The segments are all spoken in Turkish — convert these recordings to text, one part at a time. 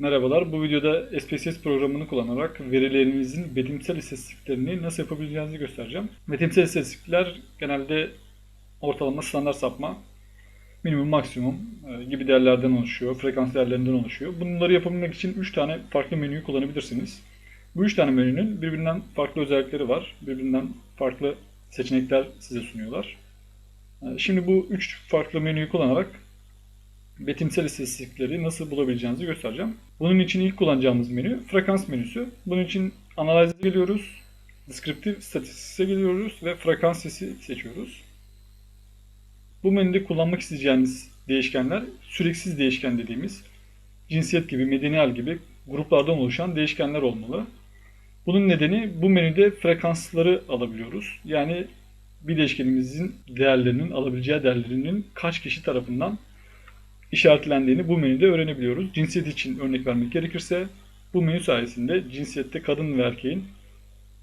Merhabalar, bu videoda SPSS programını kullanarak verilerinizin betimsel istatistiklerini nasıl yapabileceğinizi göstereceğim. Betimsel istatistikler genelde ortalama, standart sapma, minimum, maksimum e, gibi değerlerden oluşuyor, frekans değerlerinden oluşuyor. Bunları yapabilmek için 3 tane farklı menüyü kullanabilirsiniz. Bu 3 tane menünün birbirinden farklı özellikleri var, birbirinden farklı seçenekler size sunuyorlar. E, Şimdi bu 3 farklı menüyü kullanarak betimsel istatistikleri nasıl bulabileceğinizi göstereceğim. Bunun için ilk kullanacağımız menü frekans menüsü. Bunun için analize geliyoruz, descriptive statistics'e geliyoruz ve frekans sesi seçiyoruz. Bu menüde kullanmak isteyeceğiniz değişkenler süreksiz değişken dediğimiz cinsiyet gibi, medeni hal gibi gruplardan oluşan değişkenler olmalı. Bunun nedeni bu menüde frekansları alabiliyoruz. Yani bir değişkenimizin değerlerinin, alabileceği değerlerinin kaç kişi tarafından işaretlendiğini bu menüde öğrenebiliyoruz. Cinsiyet için örnek vermek gerekirse bu menü sayesinde cinsiyette kadın ve erkeğin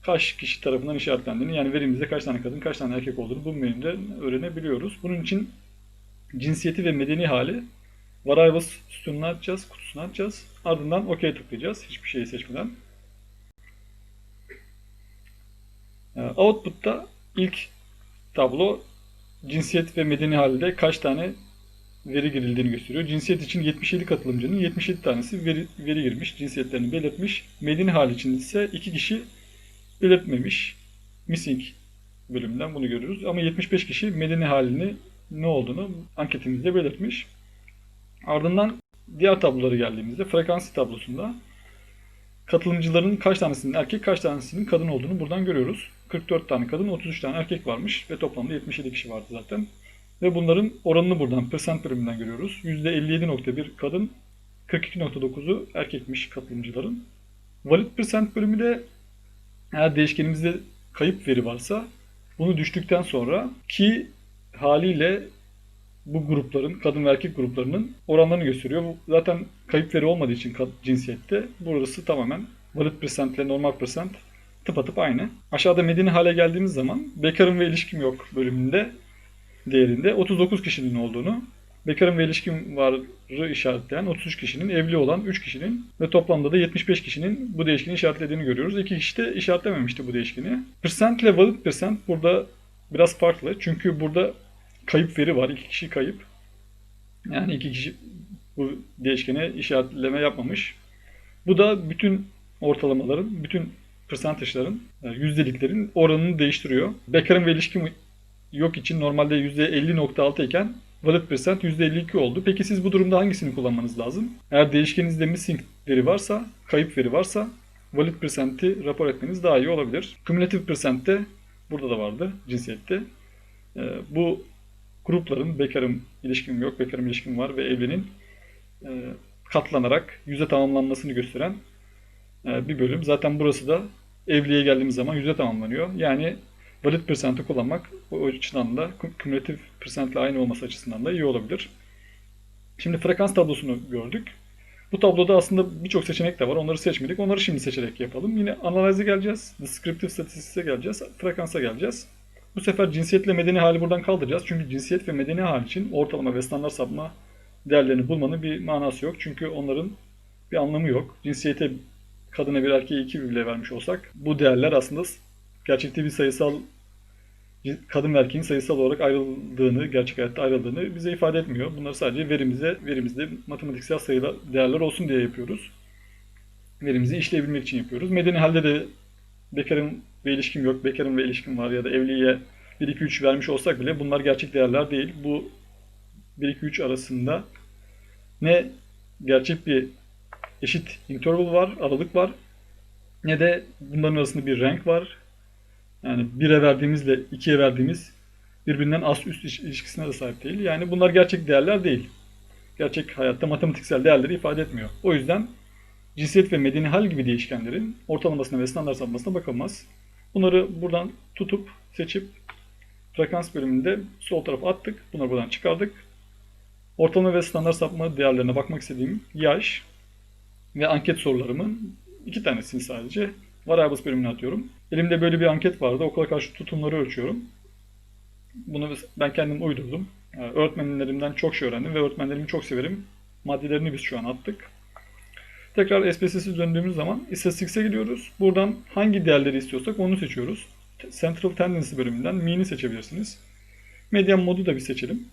kaç kişi tarafından işaretlendiğini yani verimizde kaç tane kadın kaç tane erkek olduğunu bu menüde öğrenebiliyoruz. Bunun için cinsiyeti ve medeni hali variables sütununu açacağız, kutusunu açacağız. Ardından OK tıklayacağız hiçbir şeyi seçmeden. Ee, Output'ta ilk tablo cinsiyet ve medeni halde kaç tane veri girildiğini gösteriyor. Cinsiyet için 77 katılımcının 77 tanesi veri, veri girmiş, cinsiyetlerini belirtmiş. Medeni hal için ise 2 kişi belirtmemiş. Missing bölümünden bunu görüyoruz. Ama 75 kişi medeni halini ne olduğunu anketimizde belirtmiş. Ardından diğer tablolara geldiğimizde frekansı tablosunda katılımcıların kaç tanesinin erkek kaç tanesinin kadın olduğunu buradan görüyoruz. 44 tane kadın 33 tane erkek varmış ve toplamda 77 kişi vardı zaten. Ve bunların oranını buradan percent bölümünden görüyoruz. %57.1 kadın, 42.9'u erkekmiş katılımcıların. Valid percent bölümü de eğer değişkenimizde kayıp veri varsa bunu düştükten sonra ki haliyle bu grupların, kadın ve erkek gruplarının oranlarını gösteriyor. Bu zaten kayıp veri olmadığı için cinsiyette burası tamamen valid percent ile normal percent tıpatıp aynı. Aşağıda medeni hale geldiğimiz zaman bekarım ve ilişkim yok bölümünde değerinde 39 kişinin olduğunu, bekarım ve ilişkim varı işaretleyen 33 kişinin, evli olan 3 kişinin ve toplamda da 75 kişinin bu değişkeni işaretlediğini görüyoruz. 2 kişi de işaretlememişti bu değişkeni. Percent ile valid percent burada biraz farklı. Çünkü burada kayıp veri var. 2 kişi kayıp. Yani 2 kişi bu değişkene işaretleme yapmamış. Bu da bütün ortalamaların, bütün percentage'ların, yani yüzdeliklerin oranını değiştiriyor. Bekarım ve ilişkim yok için normalde %50.6 iken valid percent %52 oldu. Peki siz bu durumda hangisini kullanmanız lazım? Eğer değişkeninizde missing veri varsa, kayıp veri varsa valid percent'i rapor etmeniz daha iyi olabilir. Cumulative percent de burada da vardı cinsiyette. Ee, bu grupların bekarım ilişkim yok, bekarım ilişkim var ve evlinin e, katlanarak yüze tamamlanmasını gösteren e, bir bölüm. Zaten burası da evliliğe geldiğimiz zaman yüze tamamlanıyor. Yani valid percent'i kullanmak o açıdan da cumulative percent ile aynı olması açısından da iyi olabilir. Şimdi frekans tablosunu gördük. Bu tabloda aslında birçok seçenek de var. Onları seçmedik. Onları şimdi seçerek yapalım. Yine analize geleceğiz. Descriptive statistics'e geleceğiz. Frekansa geleceğiz. Bu sefer cinsiyetle medeni hali buradan kaldıracağız. Çünkü cinsiyet ve medeni hal için ortalama ve standart sapma değerlerini bulmanın bir manası yok. Çünkü onların bir anlamı yok. Cinsiyete kadına bir erkeğe iki bile vermiş olsak bu değerler aslında gerçekte bir sayısal kadın ve erkeğin sayısal olarak ayrıldığını, gerçek hayatta ayrıldığını bize ifade etmiyor. Bunları sadece verimize, verimizde matematiksel sayılar, değerler olsun diye yapıyoruz. Verimizi işleyebilmek için yapıyoruz. Medeni halde de bekarım ve ilişkim yok, bekarım ve ilişkim var ya da evliliğe 1 2 3 vermiş olsak bile bunlar gerçek değerler değil. Bu 1 2 3 arasında ne gerçek bir eşit interval var, aralık var ne de bunların arasında bir renk var. Yani 1'e verdiğimizle 2'ye verdiğimiz birbirinden az üst iş- ilişkisine de sahip değil. Yani bunlar gerçek değerler değil. Gerçek hayatta matematiksel değerleri ifade etmiyor. O yüzden cinsiyet ve medeni hal gibi değişkenlerin ortalamasına ve standart sapmasına bakılmaz. Bunları buradan tutup seçip frekans bölümünde sol tarafa attık. Bunları buradan çıkardık. Ortalama ve standart sapma değerlerine bakmak istediğim yaş ve anket sorularımın iki tanesini sadece variables bölümüne atıyorum. Elimde böyle bir anket vardı. Okula karşı tutumları ölçüyorum. Bunu ben kendim uydurdum. Ee, Öğretmenlerimden çok şey öğrendim ve öğretmenlerimi çok severim. Maddelerini biz şu an attık. Tekrar SPSS'e döndüğümüz zaman Statistics'e gidiyoruz. Buradan hangi değerleri istiyorsak onu seçiyoruz. Central Tendency bölümünden mean'i seçebilirsiniz. Median modu da bir seçelim.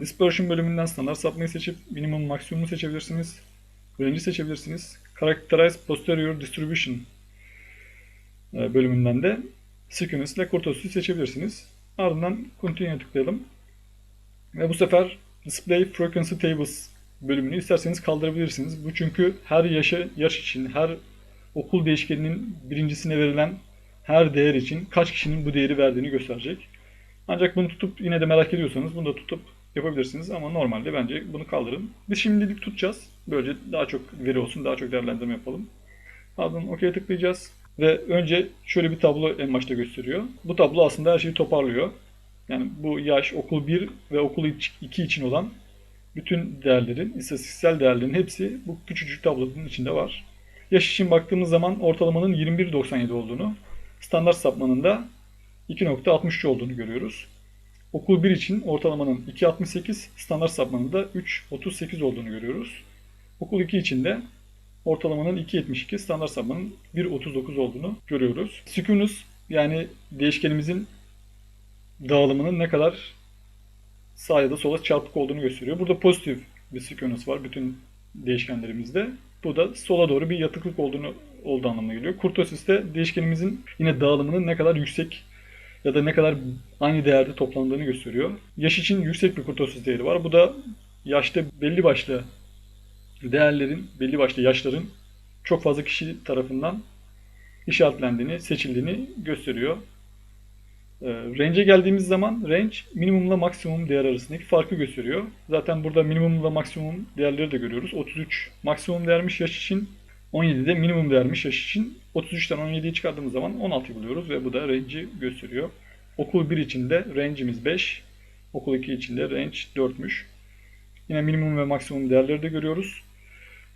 Dispersion bölümünden standart sapmayı seçip minimum maksimumu seçebilirsiniz. Range'i seçebilirsiniz. Characterize Posterior Distribution bölümünden de Sequence ile kurtosuyu seçebilirsiniz. Ardından Continue'ye tıklayalım. Ve bu sefer Display Frequency Tables bölümünü isterseniz kaldırabilirsiniz. Bu çünkü her yaşa, yaş için, her okul değişkeninin birincisine verilen her değer için kaç kişinin bu değeri verdiğini gösterecek. Ancak bunu tutup yine de merak ediyorsanız bunu da tutup yapabilirsiniz ama normalde bence bunu kaldırın. Biz şimdilik tutacağız. Böylece daha çok veri olsun, daha çok değerlendirme yapalım. Ardından OK'ye tıklayacağız. Ve önce şöyle bir tablo en başta gösteriyor. Bu tablo aslında her şeyi toparlıyor. Yani bu yaş, okul 1 ve okul 2 için olan bütün değerlerin, istatistiksel değerlerin hepsi bu küçücük tablonun içinde var. Yaş için baktığımız zaman ortalamanın 21.97 olduğunu, standart sapmanın da 2.63 olduğunu görüyoruz. Okul 1 için ortalamanın 2.68, standart sapmanın da 3.38 olduğunu görüyoruz. Okul 2 için de ortalamanın 2.72, standart sapmanın 1.39 olduğunu görüyoruz. Skewness yani değişkenimizin dağılımının ne kadar sağa ya da sola çarpık olduğunu gösteriyor. Burada pozitif bir skewness var bütün değişkenlerimizde. Bu da sola doğru bir yatıklık olduğunu olduğu anlamına geliyor. Kurtosis'te değişkenimizin yine dağılımının ne kadar yüksek ya da ne kadar aynı değerde toplandığını gösteriyor. Yaş için yüksek bir kurtosis değeri var. Bu da yaşta belli başlı değerlerin, belli başlı yaşların çok fazla kişi tarafından işaretlendiğini, seçildiğini gösteriyor. E, range'e geldiğimiz zaman range minimumla maksimum değer arasındaki farkı gösteriyor. Zaten burada minimumla maksimum değerleri de görüyoruz. 33 maksimum değermiş yaş için, 17 de minimum değermiş yaş için. 33'ten 17'yi çıkardığımız zaman 16 buluyoruz ve bu da range'i gösteriyor. Okul 1 için de range'imiz 5, okul 2 için de range 4'müş. Yine minimum ve maksimum değerleri de görüyoruz.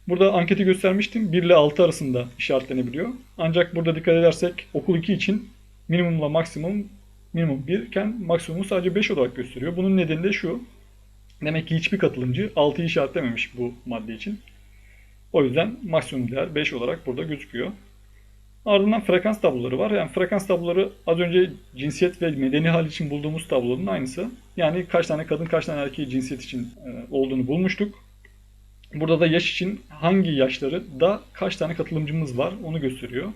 Burada anketi göstermiştim. 1 ile 6 arasında işaretlenebiliyor. Ancak burada dikkat edersek okul 2 için minimumla maksimum minimum 1 iken maksimumu sadece 5 olarak gösteriyor. Bunun nedeni de şu. Demek ki hiçbir katılımcı 6'yı işaretlememiş bu madde için. O yüzden maksimum değer 5 olarak burada gözüküyor. Ardından frekans tabloları var. Yani frekans tabloları az önce cinsiyet ve medeni hal için bulduğumuz tablonun aynısı. Yani kaç tane kadın kaç tane erkeği cinsiyet için e, olduğunu bulmuştuk. Burada da yaş için hangi yaşları da kaç tane katılımcımız var onu gösteriyor.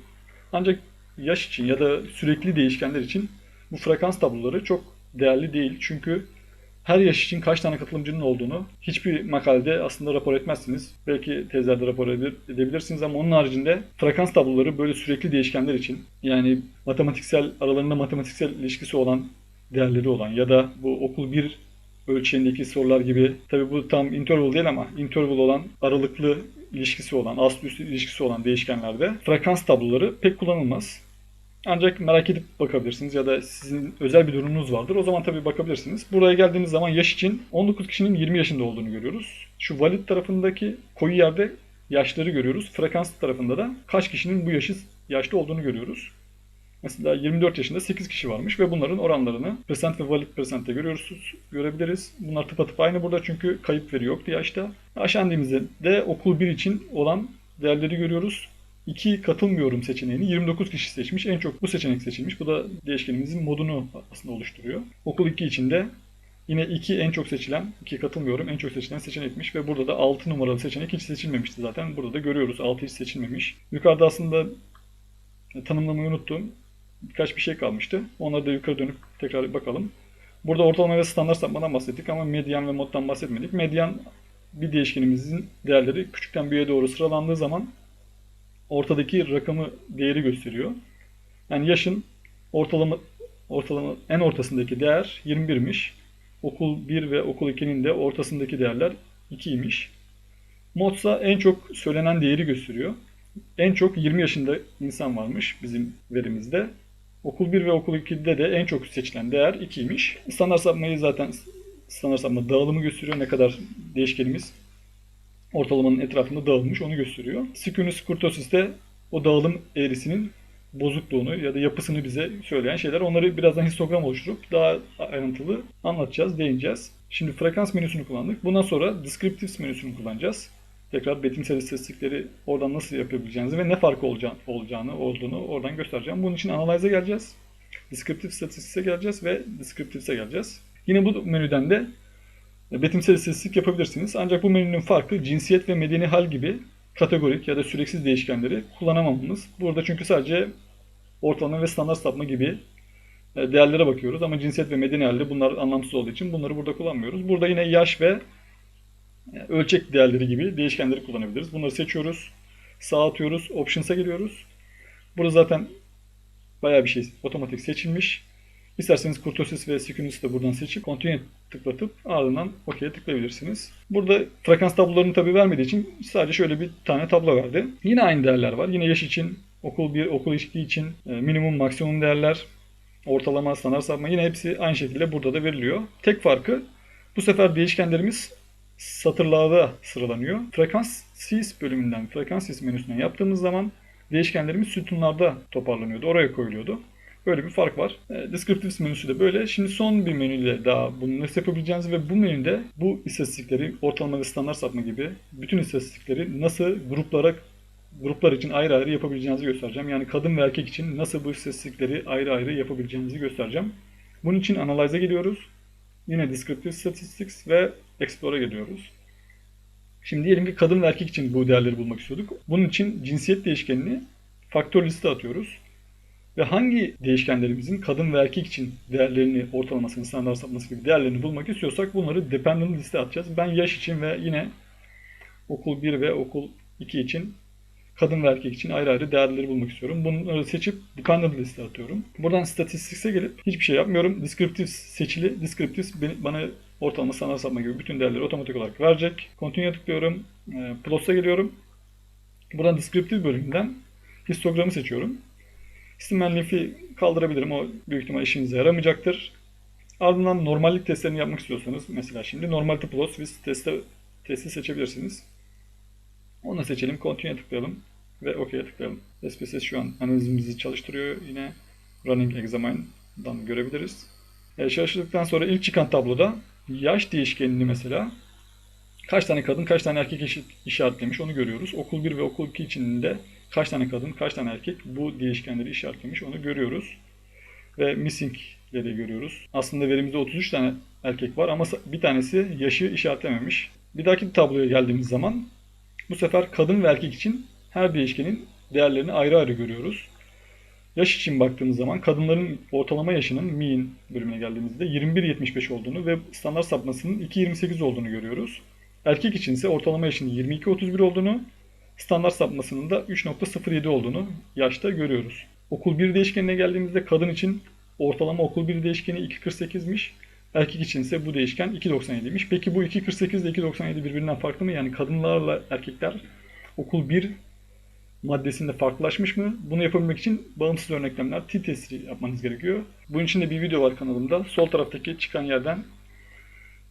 Ancak yaş için ya da sürekli değişkenler için bu frekans tabloları çok değerli değil. Çünkü her yaş için kaç tane katılımcının olduğunu hiçbir makalede aslında rapor etmezsiniz. Belki tezlerde rapor edebilirsiniz ama onun haricinde frekans tabloları böyle sürekli değişkenler için yani matematiksel aralarında matematiksel ilişkisi olan değerleri olan ya da bu okul 1 ölçeğindeki sorular gibi tabi bu tam interval değil ama interval olan aralıklı ilişkisi olan, ast üst ilişkisi olan değişkenlerde frekans tabloları pek kullanılmaz. Ancak merak edip bakabilirsiniz ya da sizin özel bir durumunuz vardır. O zaman tabii bakabilirsiniz. Buraya geldiğimiz zaman yaş için 19 kişinin 20 yaşında olduğunu görüyoruz. Şu valid tarafındaki koyu yerde yaşları görüyoruz. Frekans tarafında da kaç kişinin bu yaşı yaşlı olduğunu görüyoruz. Mesela 24 yaşında 8 kişi varmış ve bunların oranlarını percent ve valid percent'te görüyoruz, görebiliriz. Bunlar tıpatıp aynı burada çünkü kayıp veri yoktu yaşta. Aşağı indiğimizde de okul 1 için olan değerleri görüyoruz. 2 katılmıyorum seçeneğini 29 kişi seçmiş. En çok bu seçenek seçilmiş. Bu da değişkenimizin modunu aslında oluşturuyor. Okul 2 içinde yine 2 en çok seçilen, 2 katılmıyorum en çok seçilen seçenekmiş ve burada da 6 numaralı seçenek hiç seçilmemişti zaten. Burada da görüyoruz 6 hiç seçilmemiş. Yukarıda aslında tanımlamayı unuttum. Birkaç bir şey kalmıştı. Onları da yukarı dönüp tekrar bakalım. Burada ortalama ve standart sapmadan bahsettik ama medyan ve moddan bahsetmedik. Medyan bir değişkenimizin değerleri küçükten büyüğe doğru sıralandığı zaman ortadaki rakamı değeri gösteriyor. Yani yaşın ortalama ortalama en ortasındaki değer 21'miş. Okul 1 ve okul 2'nin de ortasındaki değerler 2'ymiş. Modsa en çok söylenen değeri gösteriyor. En çok 20 yaşında insan varmış bizim verimizde. Okul 1 ve okul 2'de de en çok seçilen değer 2'ymiş. Standart sapmayı zaten standart sapma dağılımı gösteriyor. Ne kadar değişkenimiz ortalamanın etrafında dağılmış onu gösteriyor. Skewness kurtosis de o dağılım eğrisinin bozukluğunu ya da yapısını bize söyleyen şeyler. Onları birazdan histogram oluşturup daha ayrıntılı anlatacağız, değineceğiz. Şimdi frekans menüsünü kullandık. Bundan sonra descriptives menüsünü kullanacağız. Tekrar betimsel istatistikleri oradan nasıl yapabileceğinizi ve ne farkı olacağını, olacağını olduğunu oradan göstereceğim. Bunun için Analyze'a geleceğiz. Descriptive Statistics'e geleceğiz ve Descriptive's'e geleceğiz. Yine bu menüden de betimsel istatistik yapabilirsiniz. Ancak bu menünün farkı cinsiyet ve medeni hal gibi kategorik ya da süreksiz değişkenleri kullanamamamız. Burada çünkü sadece ortalama ve standart sapma gibi e, değerlere bakıyoruz ama cinsiyet ve medeni halde bunlar anlamsız olduğu için bunları burada kullanmıyoruz. Burada yine yaş ve e, ölçek değerleri gibi değişkenleri kullanabiliriz. Bunları seçiyoruz. Sağ atıyoruz. Options'a geliyoruz. Burada zaten bayağı bir şey otomatik seçilmiş. İsterseniz kurtosis ve skewness'ı da buradan seçip continue tıklatıp ardından OK'ye tıklayabilirsiniz. Burada frekans tablolarını tabii vermediği için sadece şöyle bir tane tablo verdi. Yine aynı değerler var. Yine yaş için, okul 1, okul 2 için e, minimum, maksimum değerler, ortalama, standart sapma yine hepsi aynı şekilde burada da veriliyor. Tek farkı bu sefer değişkenlerimiz satırlarda sıralanıyor. Frekans sis bölümünden, frekans sis menüsünden yaptığımız zaman değişkenlerimiz sütunlarda toparlanıyordu. Oraya koyuluyordu. Böyle bir fark var. E, Descriptives menüsü de böyle. Şimdi son bir menüyle daha bunu nasıl yapabileceğinizi ve bu menüde bu istatistikleri ortalama ve standart sapma gibi bütün istatistikleri nasıl gruplara gruplar için ayrı ayrı yapabileceğinizi göstereceğim. Yani kadın ve erkek için nasıl bu istatistikleri ayrı ayrı yapabileceğinizi göstereceğim. Bunun için Analyze'a geliyoruz. Yine Descriptive Statistics ve Explore'a geliyoruz. Şimdi diyelim ki kadın ve erkek için bu değerleri bulmak istiyorduk. Bunun için cinsiyet değişkenini faktör liste atıyoruz. Ve hangi değişkenlerimizin kadın ve erkek için değerlerini, ortalamasını, standart sapması gibi değerlerini bulmak istiyorsak bunları dependent liste atacağız. Ben yaş için ve yine okul 1 ve okul 2 için kadın ve erkek için ayrı ayrı değerleri bulmak istiyorum. Bunları seçip dependent liste atıyorum. Buradan statistics'e gelip hiçbir şey yapmıyorum. Descriptives seçili. Descriptives bana ortalama standart sapma gibi bütün değerleri otomatik olarak verecek. Continue'ya tıklıyorum. E, Plus'a geliyorum. Buradan descriptive bölümünden histogramı seçiyorum. Histogram lif'i kaldırabilirim. O büyük ihtimal işinize yaramayacaktır. Ardından normallik testlerini yapmak istiyorsanız mesela şimdi normality plus with testi, testi seçebilirsiniz. Onu seçelim. Continue'ya tıklayalım ve OK'ye tıklayalım. SPSS şu an analizimizi çalıştırıyor. Yine Running Examine'dan görebiliriz. E, çalıştırdıktan sonra ilk çıkan tabloda yaş değişkenini mesela kaç tane kadın kaç tane erkek işaretlemiş onu görüyoruz. Okul 1 ve okul 2 için de kaç tane kadın kaç tane erkek bu değişkenleri işaretlemiş onu görüyoruz. Ve missing'leri görüyoruz. Aslında verimizde 33 tane erkek var ama bir tanesi yaşı işaretlememiş. Bir dahaki tabloya geldiğimiz zaman bu sefer kadın ve erkek için her değişkenin değerlerini ayrı ayrı görüyoruz. Yaş için baktığımız zaman kadınların ortalama yaşının mean bölümüne geldiğimizde 21.75 olduğunu ve standart sapmasının 2.28 olduğunu görüyoruz. Erkek için ise ortalama yaşının 22.31 olduğunu, standart sapmasının da 3.07 olduğunu yaşta görüyoruz. Okul 1 değişkenine geldiğimizde kadın için ortalama okul 1 değişkeni 2.48'miş. Erkek için ise bu değişken 2.97'ymiş. Peki bu 2.48 ile 2.97 birbirinden farklı mı? Yani kadınlarla erkekler okul 1 maddesinde farklılaşmış mı? Bunu yapabilmek için bağımsız örneklemler t testi yapmanız gerekiyor. Bunun için de bir video var kanalımda. Sol taraftaki çıkan yerden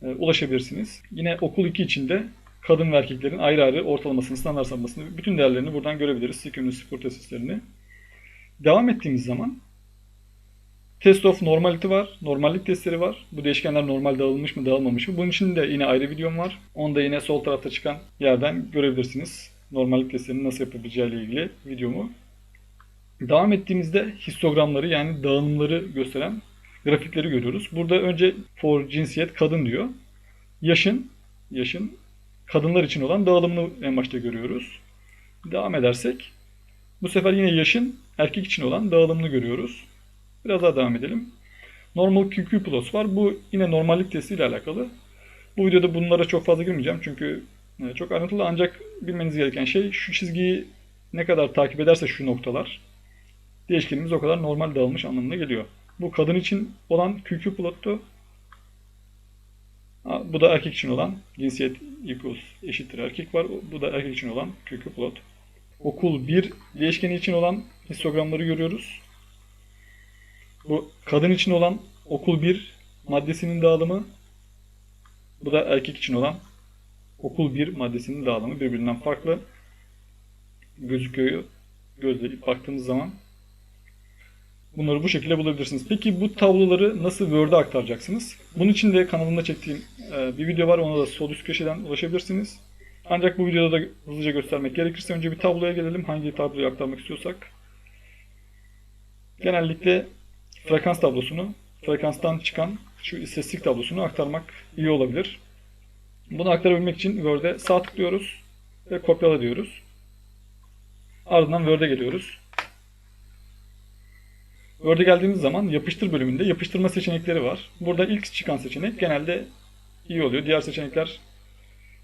e, ulaşabilirsiniz. Yine okul 2 içinde kadın ve erkeklerin ayrı ayrı ortalamasını, standart sapmasını, bütün değerlerini buradan görebiliriz. Sikümlü spor tesislerini. Devam ettiğimiz zaman Test of Normality var. Normallik testleri var. Bu değişkenler normal dağılmış mı dağılmamış mı? Bunun için de yine ayrı videom var. Onu da yine sol tarafta çıkan yerden görebilirsiniz. Normallik testlerini nasıl yapabileceği ile ilgili videomu. Devam ettiğimizde histogramları yani dağılımları gösteren grafikleri görüyoruz. Burada önce for cinsiyet kadın diyor. Yaşın yaşın kadınlar için olan dağılımını en başta görüyoruz. Devam edersek bu sefer yine yaşın erkek için olan dağılımını görüyoruz. Biraz daha devam edelim. Normal QQ Plus var. Bu yine normallik testi ile alakalı. Bu videoda bunlara çok fazla girmeyeceğim çünkü çok ayrıntılı ancak bilmeniz gereken şey şu çizgiyi ne kadar takip ederse şu noktalar değişkenimiz o kadar normal dağılmış anlamına geliyor. Bu kadın için olan QQ plottu. Bu da erkek için olan cinsiyet equals eşittir erkek var. Bu da erkek için olan QQ plot. Okul 1 değişkeni için olan histogramları görüyoruz. Bu kadın için olan okul 1 maddesinin dağılımı. Bu da erkek için olan okul 1 maddesinin dağılımı birbirinden farklı gözüküyor. Gözle baktığımız zaman bunları bu şekilde bulabilirsiniz. Peki bu tabloları nasıl Word'a aktaracaksınız? Bunun için de kanalımda çektiğim e, bir video var. Ona da sol üst köşeden ulaşabilirsiniz. Ancak bu videoda da hızlıca göstermek gerekirse önce bir tabloya gelelim. Hangi tabloyu aktarmak istiyorsak. Genellikle frekans tablosunu, frekanstan çıkan şu istatistik tablosunu aktarmak iyi olabilir. Bunu aktarabilmek için Word'e sağ tıklıyoruz ve kopyala diyoruz. Ardından Word'e geliyoruz. Word'e geldiğimiz zaman yapıştır bölümünde yapıştırma seçenekleri var. Burada ilk çıkan seçenek genelde iyi oluyor. Diğer seçenekler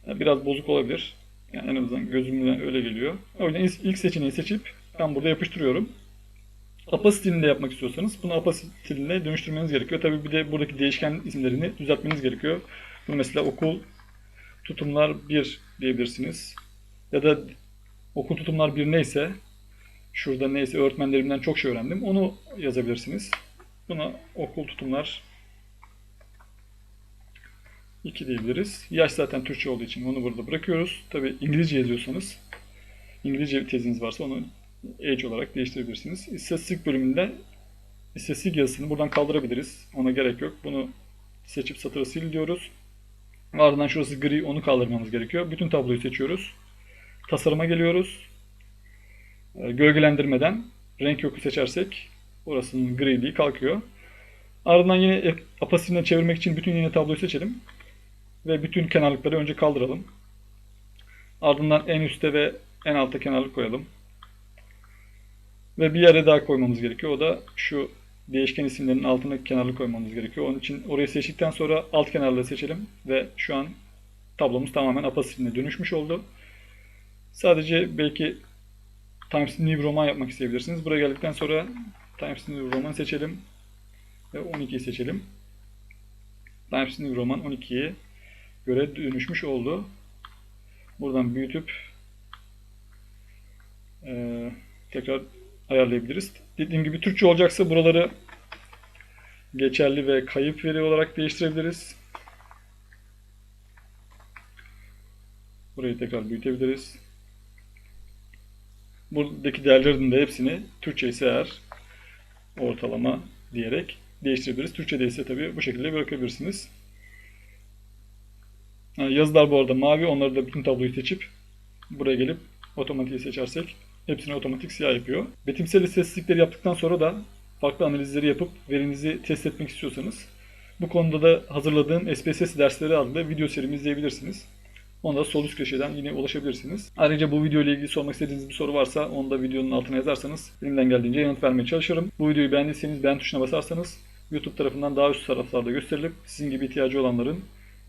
biraz bozuk olabilir. Yani en azından gözümden öyle geliyor. O yüzden ilk seçeneği seçip ben burada yapıştırıyorum. APA stilinde yapmak istiyorsanız bunu APA stiline dönüştürmeniz gerekiyor. Tabii bir de buradaki değişken isimlerini düzeltmeniz gerekiyor. Bunu mesela okul tutumlar 1 diyebilirsiniz. Ya da okul tutumlar 1 neyse şurada neyse öğretmenlerimden çok şey öğrendim. Onu yazabilirsiniz. Buna okul tutumlar 2 diyebiliriz. Yaş zaten Türkçe olduğu için onu burada bırakıyoruz. Tabi İngilizce yazıyorsanız İngilizce teziniz varsa onu age olarak değiştirebilirsiniz. İstatistik bölümünde istatistik yazısını buradan kaldırabiliriz. Ona gerek yok. Bunu seçip satırı sil diyoruz. Ardından şurası gri onu kaldırmamız gerekiyor. Bütün tabloyu seçiyoruz. Tasarıma geliyoruz. Ee, Gölgelendirmeden renk yoku seçersek orasının griliği kalkıyor. Ardından yine apasiline çevirmek için bütün yine tabloyu seçelim. Ve bütün kenarlıkları önce kaldıralım. Ardından en üstte ve en altta kenarlık koyalım. Ve bir yere daha koymamız gerekiyor. O da şu değişken isimlerin altına kenarlık koymamız gerekiyor. Onun için orayı seçtikten sonra alt kenarlığı seçelim. Ve şu an tablomuz tamamen apasiline dönüşmüş oldu. Sadece belki Times New Roman yapmak isteyebilirsiniz. Buraya geldikten sonra Times New Roman seçelim. Ve 12'yi seçelim. Times New Roman 12'ye göre dönüşmüş oldu. Buradan büyütüp e, tekrar ayarlayabiliriz. Dediğim gibi Türkçe olacaksa buraları geçerli ve kayıp veri olarak değiştirebiliriz. Burayı tekrar büyütebiliriz. Buradaki değerlerin de hepsini Türkçe ise eğer ortalama diyerek değiştirebiliriz. Türkçe değilse tabii bu şekilde bırakabilirsiniz. Yazılar bu arada mavi. Onları da bütün tabloyu seçip buraya gelip otomatiği seçersek hepsini otomatik siyah yapıyor. Betimsel istatistikleri yaptıktan sonra da farklı analizleri yapıp verinizi test etmek istiyorsanız bu konuda da hazırladığım SPSS dersleri adlı video serimi izleyebilirsiniz. Onda da sol üst köşeden yine ulaşabilirsiniz. Ayrıca bu video ile ilgili sormak istediğiniz bir soru varsa onu da videonun altına yazarsanız elimden geldiğince yanıt vermeye çalışırım. Bu videoyu beğendiyseniz beğen tuşuna basarsanız YouTube tarafından daha üst taraflarda gösterilip sizin gibi ihtiyacı olanların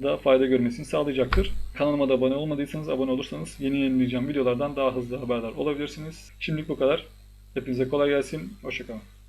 da fayda görmesini sağlayacaktır. Kanalıma da abone olmadıysanız abone olursanız yeni yayınlayacağım videolardan daha hızlı haberdar olabilirsiniz. Şimdilik bu kadar. Hepinize kolay gelsin. Hoşçakalın.